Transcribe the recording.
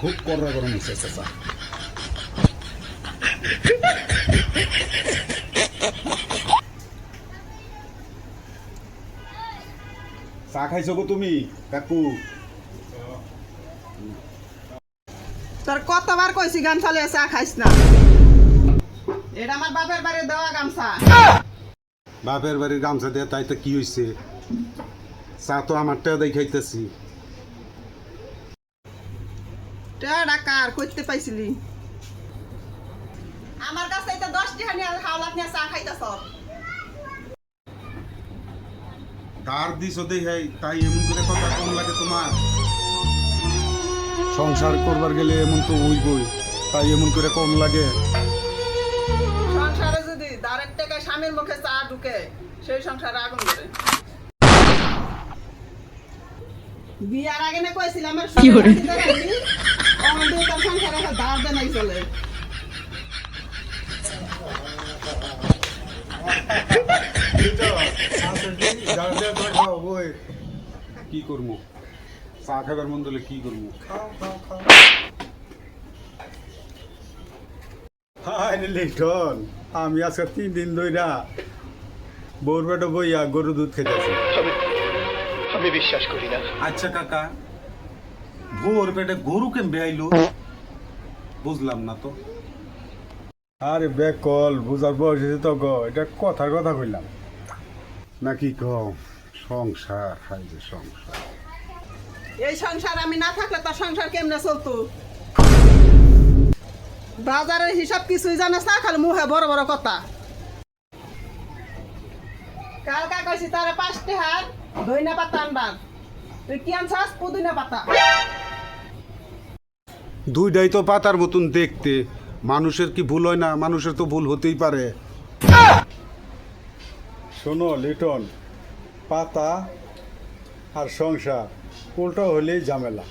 খুব কড়া গরম হচ্ছে চাচা। চা খাইছো গো তুমি কাকু? তোর কতবার কইছি গান চালিয়ে চা খাইস না? এটা আমার বাপের বাড়ি দেওয়া গামছা। বাপের বাড়ির গামছা দিয়ে তাই তো কি হয়েছে চা তো দেখাইতেছি কার করতে পাইছিলি? আমার কাছে তো দশ টাকা নিয়ে হাওলাত নিয়ে চা খাইতেছ তার দিছো দেখাই তাই এমন করে কথা কম লাগে তোমার সংসার করবার গেলে এমন তো হইবই তাই এমন করে কম লাগে। সংসারে যদি দাঁড়ের থেকে স্বামীর মুখে চা ঢুকে সেই সংসারে আগুন ধরে বিয়ার আগে না কইছিলাম আমার কি ওরে? আমাদের তার সংসারে একটা দাঁড় দেনাই চলে কি করব? চা খাবার মন দিলে কি করব? লিটন আমি আজকে তিন দিন ধইরা বউর বেটা বইয়া গরু দুধ খেতেছি আমি বিশ্বাস করি না। আচ্ছা কাকা। ভোর পেটে গরু কেমবে আইলো? বুঝলাম না তো। আরে বেকল বুঝার বয়স হয়েছে তো গো এটা কথার কথা কইলাম। নাকি কও সংসার খাই যে সংসার। এই সংসার আমি না থাকলে তোর সংসার কেমনে চলতো? বাজারের হিসাব কিছুই জানাস না খালি মুখে বড় বড় কথা। কালকা কইছি তারা পাঁচটি হার ধইনা পাতা আনবার। তুই কি আনছাস? পুদিনা পাতা। দুইটাই তো পাতার মতন দেখতে। মানুষের কি ভুল হয় না? মানুষের তো ভুল হতেই পারে। শোনো, লিটন। পাতা আর সংসার, উল্টো হলেই ঝামেলা।